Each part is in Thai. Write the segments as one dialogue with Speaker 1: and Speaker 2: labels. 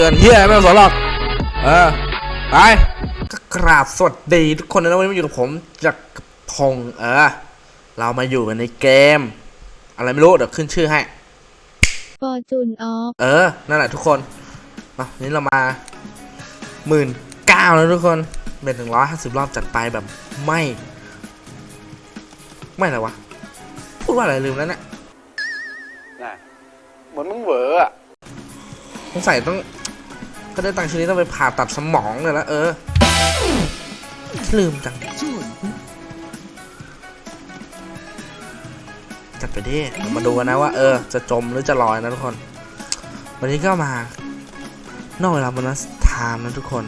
Speaker 1: ตือนเฮียไม่ต้องสนหรอกเออไปก็กราบสวัสดีทุกคนนะวันนี้มาอยู่กับผมจากรพงศ์เออเรามาอยู่กันในเกม อะไรไม่รู้เดี๋ยวขึ้นชื่อให้
Speaker 2: ฟอร์จูนออฟ
Speaker 1: เออ นั่นแหละทุกคนอะนี่เรามาหมื่นเก้าแล้วทุกคน เป็นถึงร้อยห้าสิบรอบจัดไปแบบไม่ ไม่อะไรวะ พูดว่าอะไรลืมแล้วเนี่ย
Speaker 3: น่ะเหมือนมึงเหวออะ
Speaker 1: สงสัยต้อง็ได้ตังค์ชิ้นนี้ต้องไปผ่าตัดสมองเลยละเออลืมจังจัดไปดิเดี๋ยวมาดูกันนะว่า เออ จะจมหรือจะลอยนะทุกคน วันนี้ก็มา นอกเวลาโบนัสไทม์นะทุกคน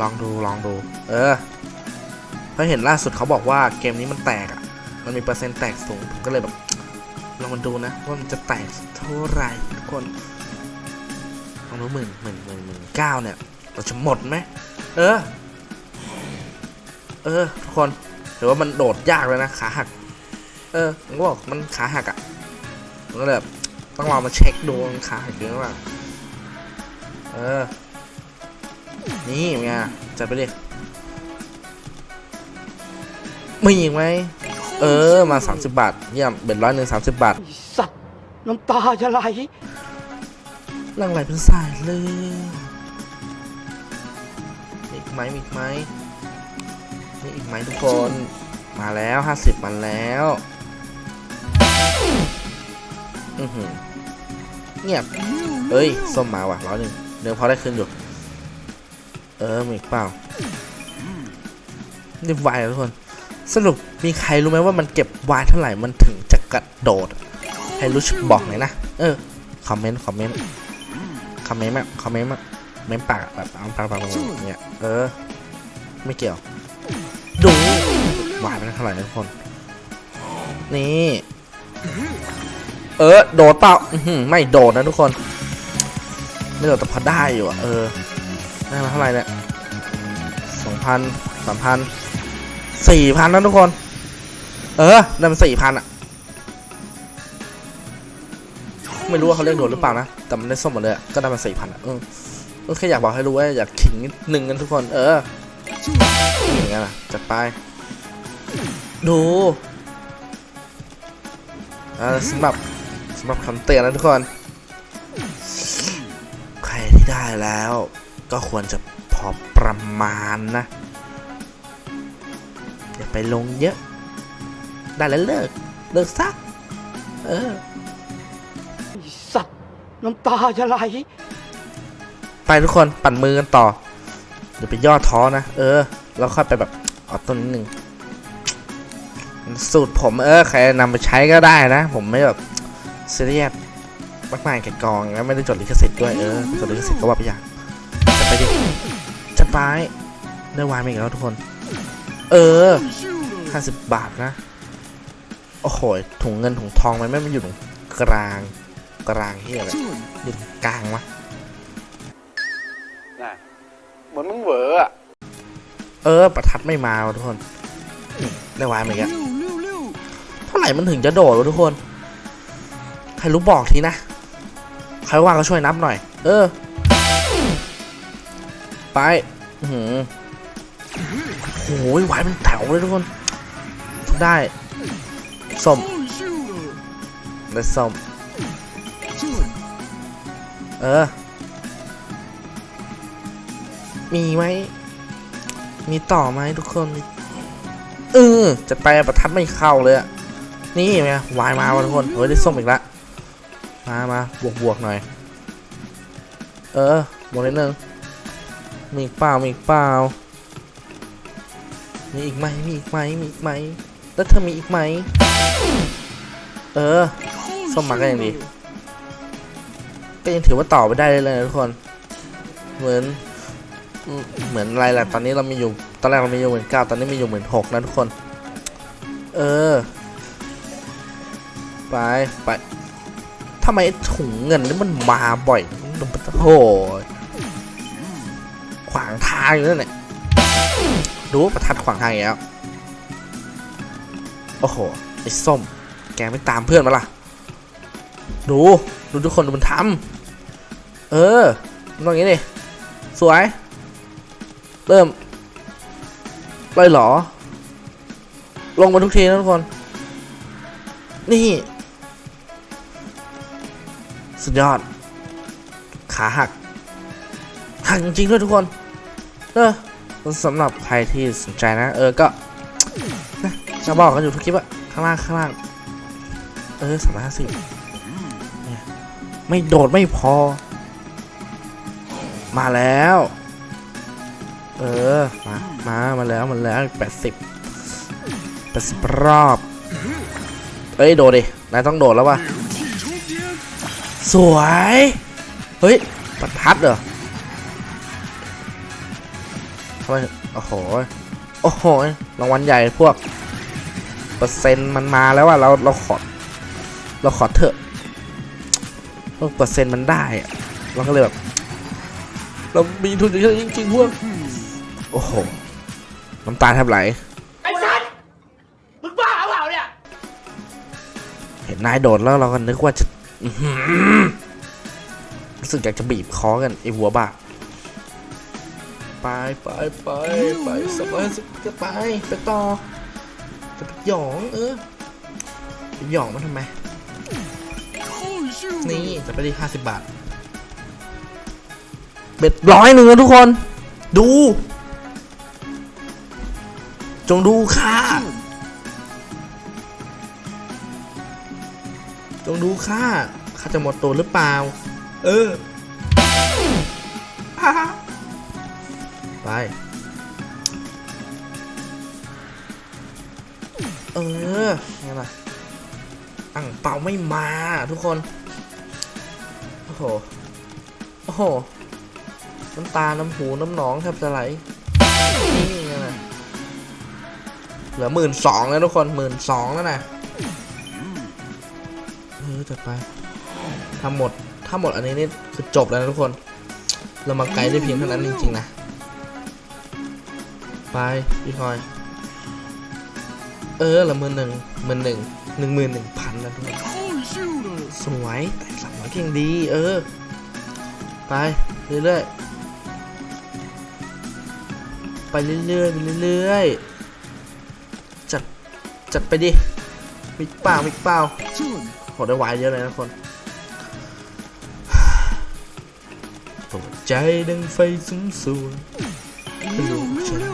Speaker 1: ลองดูลองดู เออเพราะเห็นล่าสุดเขาบอกว่าเกมนี้มันแตกอะ มันมีเปอร์เซ็นต์แตกสูง ผมก็เลยแบบลองมาดูนะว่ามันจะแตกเท่าไหร่ทุกคน ลองดูหมื่นหมื่นหมื่นหมื่นเก้าเนี่ย เราจะหมดไหมเออ เออ ทุกคนถือว่ามันโดดยากเลยนะ ขาหัก เออผมก็บอกมันขาหักอะ่ะผมก็แบบต้องลองมาเช็คดูมันขาหักจริงหรือเปล่าเออ นี่ไงจัดไปดิมีอีกไหมเออ มา 30 บาท เยี่ยมเบ็ดร้อยหนึ่งสามสิบบาท
Speaker 3: สัตว์ น้ำตาจะไหล
Speaker 1: หลังไหลเป็นสายเลยอีกไหมมีอีกไหมมีอีกไหมทุกคน มาแล้วห้าสิบมาแล้ว อือหือเงียบเอ้ย ส้มมาว่ะร้อยหนึ่งเดี๋ยวพอได้คืนอยู่ เออมีอีกเปล่านี่วายทุกคน สรุปมีใครรู้ไหมว่ามันเก็บวายเท่าไหร่มันถึงจะกระโดดให้รู้ชบอกหน่อยนะ เออ คอมเมนต์ คอมเมนต์ คอมเมนต์มาคอมเมนต์มาเมนปากแบบเอาปากปากปาเนี่ยเออ ไม่เกี่ยวดูวายไปเท่าไหร่นะทุกคน นี่ เออ โดดเปล่าไม่โดดนะทุกคน ไม่โดดแต่พอได้อยู่เออ ได้มาเท่าไหร่เนี่ยสองพันสามพันสี่พันนะทุกคน เออได้มาสี่พันอะไม่รู้ว่าเขาเรียกโดดหรือเปล่านะ แต่มันได้ส้มหมดเลยก็ได้มาสี่พันอะเออก็แค่อยากบอกให้รู้ว่าอยากขิงนิดนึงกันทุกคน เอออย่างเงี้ยนะจัดไป ดูอ่าสำหรับสำหรับคำเตือนนะทุกคน ใครที่ได้แล้ว ก็ควรจะพอประมาณนะ อย่าไปลงเยอะ ได้แล้วเลิก เลิกซะเออ
Speaker 3: น้ำตาจะไหล
Speaker 1: ไปทุกคนปั่นมือกันต่ออย่าไปย่อท้อนะ เออ แล้วค่อยไปแบบเออต้นนิดนึงสูตรผมเออใครนำไปใช้ก็ได้นะ ผมไม่แบบเซียสมากมายแก่กองแล้วไม่ได้จดลิขสิทธิ์ด้วยเออจดลิขสิทธิ์ก็ว่าไปอย่างจะไปดิจะไปได้วายมาอีกแล้วทุกคน เออห้าสิบบาทนะ โอ้โหถุงเงินถุงทองมันไม่มาอยู่ตรงกลาง กลางที่อะไรอยู่ตรงกลางวะ
Speaker 3: น่ะเหมือนมึงเหวออะ
Speaker 1: เออ ประทัดไม่มาว่ะทุกคนนี่ได้วายมาอีกแล้วเท่าไหร่มันถึงจะโดดวะทุกคน ใครรู้บอกทีนะ ใครว่างก็ช่วยนับหน่อย เออ ไปอื้อหือโอ้ยวายเป็นแถวเลยทุกคน ได้ส้มได้ส้ม เออ มีไหม มีต่อไหมทุกคน เออ จะไปประทัดไม่เข้าเลยอะนี่ไงวายมาวะทุกคนเฮ้ยได้ส้มอีกละ มามาบวกบวกหน่อย เออบวกนิดนึง มีอีกเปล่า มีอีกเปล่า มีอีกไหม มีอีกไหม มีอีกไหม แล้วเธอมีอีกไหม เออ ส้มมาก็ยังดี ก็ยังถือว่าต่อไปได้เลยนะทุกคน เหมือน เหมือนอะไรล่ะ ตอนนี้เรามีอยู่ ตอนแรกเรามีอยู่หมื่นเก้าตอนนี้มีอยู่หมื่นหกนะทุกคน เออ ไป ไปทำไมถุงเงินนี่มันมาบ่อยมันโอ้โหขวางทางอยู่นั่นแหละดูประทัดขวางทางอีกแล้ว โอ้โห ไอ้ส้ม แกไม่ตามเพื่อนมาล่ะ ดู ดูทุกคนดูมันทำ เออต้องอย่างนี้ดิสวย เริ่มเลยเหรอ ลงมาทุกทีนะทุกคน นี่ สุดยอด ขาหัก หักจริงๆด้วยทุกคน เออสำหรับใครที่สนใจนะ เออก็จะบอกกันอยู่ทุกคลิปอะข้างล่างข้างล่าง เออสามร้อยห้าสิบเนี่ยไม่โดดไม่พอ มาแล้ว เออ มา มา มาแล้ว มาแล้วแปดสิบแปดสิบรอบเอ้ย โดดดิ นายต้องโดดแล้ววะสวย เฮ้ยปัดพัดเหรอทำไมโอ้โห โอ้โห รางวัลใหญ่พวก เปอร์เซ็นต์มันมาแล้วว่าเรา เราขอ เราขอเถอะพวกเปอร์เซ็นต์มันได้อะเราก็เลยแบบ เรามีทุนเยอะจริงๆพวก โอ้โห น้ำตาแทบไหล
Speaker 3: ไอ้สัตว์มึงบ้าเปล่าเนี่ย
Speaker 1: เห็นนายโดดแล้วเราก็นึกว่าจะอื้อหือรู้สึกอยากจะบีบคอกันไอ้หัวบ้า ไปไปไปไปสบายสุดจะไปไปต่อ จะไปหยองเออไปหยองมันทำไม นี่จะไปได้ห้าสิบบาท เบ็ดร้อยหนึ่งนะทุกคน ดู จงดูค่ะ จงดูค่าค่าจะหมดตัวหรือเปล่า เออ ไป เออไงล่ะอังเปล่าไม่มาทุกคน โอ้โห โอ้โห น้ำตา น้ำหู น้ำหนองแทบจะไหลนี่ไงล่ะเหลือหมื่นสองแล้วทุกคนหมื่นสองแล้วนะเออจัดไปทำหมด ถ้าหมดอันนี้นี่คือจบแล้วนะทุกคน เรามาไกลได้เพียงเท่านั้นจริงๆนะ ไปพี่คอย เออละหมื่นหนึ่งหมื่นหนึ่งหนึ่งหมื่นหนึ่งพันนะทุกคนสวยแต่สามร้อยเก่งดี เออ ไป เรื่อยๆ ไปเรื่อยๆไปเรื่อยๆจัดจัดไปดิมิกเปล่ามิกเปล่าโหได้วายเยอะเลยนะคนโปรดใจดังไฟสูงสูงลูกฉัน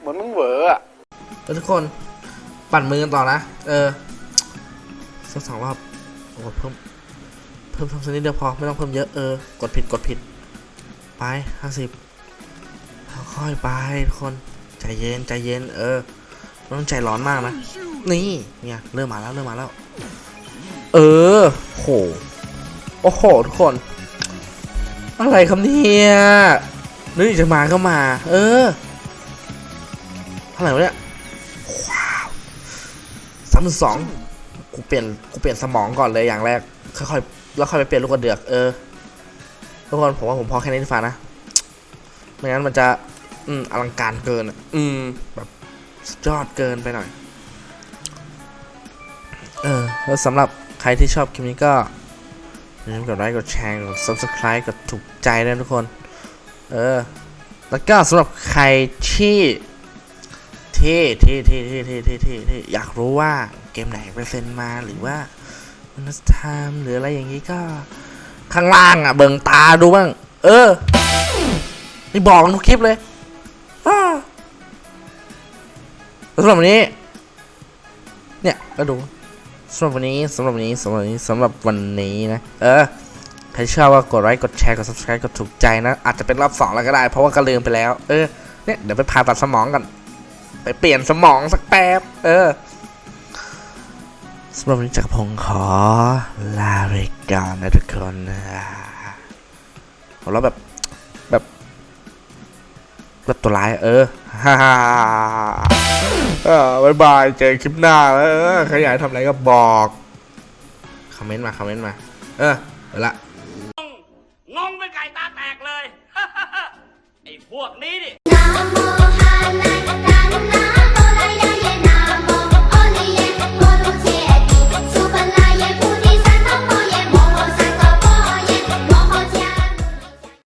Speaker 4: เหมือนมึงเวออะ
Speaker 1: แล้วทุกคนปั่นมือกันต่อนะ เออสักสองรอบโอ้เพิ่มเพิ่มเพิ่มสักนิดเดียวพอ ไม่ต้องเพิ่มเยอะ เออ กดผิด กดผิด ไปห้าสิบค่อยไปทุกคนใจเย็นใจเย็นเออต้องใจร้อนมากนะ นี่เนี่ยเริ่มมาแล้วเริ่มมาแล้ว เออโหโอ้โหทุกคน อะไรครับเนี่ยนึกจะมาก็มา เออเท่าไหร่วะเนี่ยว้าวสามสองกูเปลี่ยนกูเปลี่ยนสมองก่อนเลยอย่างแรกค่อยๆแล้วค่อยไปเปลี่ยนลูกกระเดือกเออ ทุกคนผมว่าผมพอแค่นี้ดีฟ้านะไม่งั้นมันจะ อืมอลังการเกินอะอืมแบบสุดยอดเกินไปหน่อย เออ แล้วสำหรับใครที่ชอบคลิปนี้ก็อย่าลืมกดไลค์กดแชร์กด subscribe กดถูกใจด้วยทุกคน เออ แล้วก็สำหรับใครที่ที่ที่ที่ที่ที่ที่ที่ที่อยากรู้ว่าเกมไหนเปอร์เซ็นต์มาหรือว่ามันสทามหรืออะไรอย่างนี้ก็ ข้างล่างอะ เบิ่งตาดูบ้าง เออ นี่บอกกันทุกคลิปเลยสำหรับวันนี้ เนี่ยก็ดูสำหรับวันนี้สำหรับวันนี้สำหรับวันนี้สำหรับวันนี้นะ เออใครชอบก็กดไลค์กดแชร์กด subscribe กดถูกใจนะ อาจจะเป็นรอบสองแล้วก็ได้ เพราะว่าก็ลืมไปแล้ว เออ เนี่ยเดี๋ยวไปผ่าตัดสมองกัน ไปเปลี่ยนสมองสักแป๊บ เออ สำหรับวันนี้จักรพงศ์ขอลาไปก่อนนะทุกคนนะหัวเราแบบ แบบแบบตัวร้ายเออฮ่าฮ่าบายบายเจอคลิปหน้าแล้วใครอยากทำอะไรก็บอก คอมเมนต์มา คอมเมนต์มา เออไปละ
Speaker 3: งงเป็นไก่ตาละ